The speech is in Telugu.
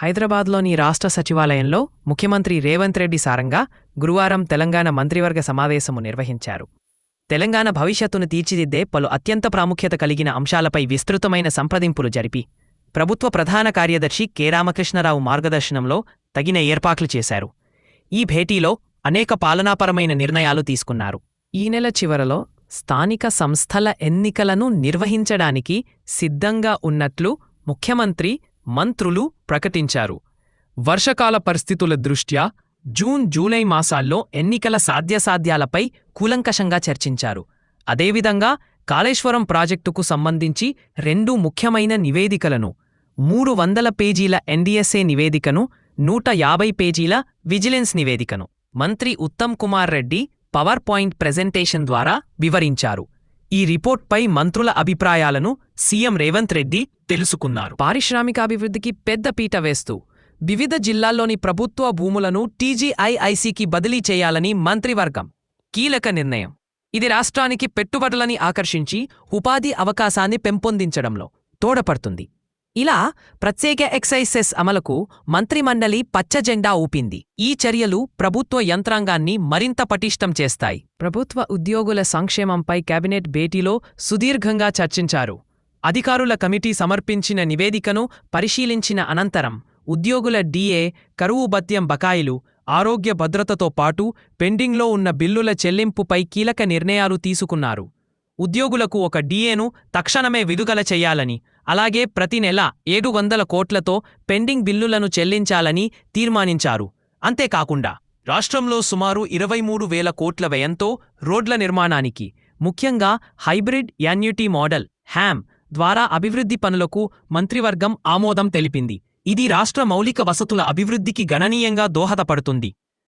హైదరాబాద్లోని రాష్ట్ర సచివాలయంలో ముఖ్యమంత్రి రేవంత్ రెడ్డి సారంగా గురువారం తెలంగాణ మంత్రివర్గ సమావేశము నిర్వహించారు. తెలంగాణ భవిష్యత్తును తీర్చిదిద్దే పలు అత్యంత ప్రాముఖ్యత కలిగిన అంశాలపై విస్తృతమైన సంప్రదింపులు జరిపి ప్రభుత్వ ప్రధాన కార్యదర్శి కె రామకృష్ణరావు మార్గదర్శనంలో తగిన ఏర్పాట్లు చేశారు. ఈ భేటీలో అనేక పాలనాపరమైన నిర్ణయాలు తీసుకున్నారు. ఈ నెల చివరలో స్థానిక సంస్థల ఎన్నికలను నిర్వహించడానికి సిద్ధంగా ఉన్నట్లు ముఖ్యమంత్రి మంత్రులు ప్రకటించారు. వర్షకాల పరిస్థితుల దృష్ట్యా జూన్ జూలై మాసాల్లో ఎన్నికల సాధ్యసాధ్యాలపై కూలంకషంగా చర్చించారు. అదేవిధంగా కాళేశ్వరం ప్రాజెక్టుకు సంబంధించి రెండు ముఖ్యమైన నివేదికలను మూడు వందల పేజీల ఎన్డీఎస్ఏ నివేదికను నూట యాభై పేజీల విజిలెన్స్ నివేదికను మంత్రి Uttam Kumar Reddy power point presentation ద్వారా వివరించారు. ఈ రిపోర్ట్పై మంత్రుల అభిప్రాయాలను సీఎం రేవంత్ రెడ్డి తెలుసుకున్నారు. పారిశ్రామికాభివృద్ధికి పెద్ద పీట వేస్తూ వివిధ జిల్లాల్లోని ప్రభుత్వ భూములను టీజీఐఐసికి బదిలీ చేయాలని మంత్రివర్గం కీలక నిర్ణయం. ఇది రాష్ట్రానికి పెట్టుబడులని ఆకర్షించి ఉపాధి అవకాశాన్ని పెంపొందించడంలో తోడపడుతుంది. ఇలా ప్రత్యేక ఎక్సైసెస్ అమలుకు మంత్రిమండలి పచ్చజెండా ఊపింది. ఈ చర్యలు ప్రభుత్వ యంత్రాంగాన్ని మరింత పటిష్టం చేస్తాయి. ప్రభుత్వ ఉద్యోగుల సంక్షేమంపై కేబినెట్ భేటీలో సుదీర్ఘంగా చర్చించారు. అధికారుల కమిటీ సమర్పించిన నివేదికను పరిశీలించిన అనంతరం ఉద్యోగుల డీఏ కరువు భత్యం బకాయిలు ఆరోగ్య భద్రతతో పాటు పెండింగ్లో ఉన్న బిల్లుల చెల్లింపుపై కీలక నిర్ణయాలు తీసుకున్నారు. ఉద్యోగులకు ఒక డిఏను తక్షణమే విడుదల చెయ్యాలని అలాగే ప్రతి నెల ఏడు వందల కోట్లతో పెండింగ్ బిల్లులను చెల్లించాలని తీర్మానించారు. అంతేకాకుండా రాష్ట్రంలో సుమారు ఇరవై మూడు వేల కోట్ల వ్యయంతో రోడ్ల నిర్మాణానికి ముఖ్యంగా హైబ్రిడ్ యాన్యుటీ మోడల్ హ్యామ్ ద్వారా అభివృద్ధి పనులకు మంత్రివర్గం ఆమోదం తెలిపింది. ఇది రాష్ట్ర మౌలిక వసతుల అభివృద్ధికి గణనీయంగా దోహదపడుతుంది.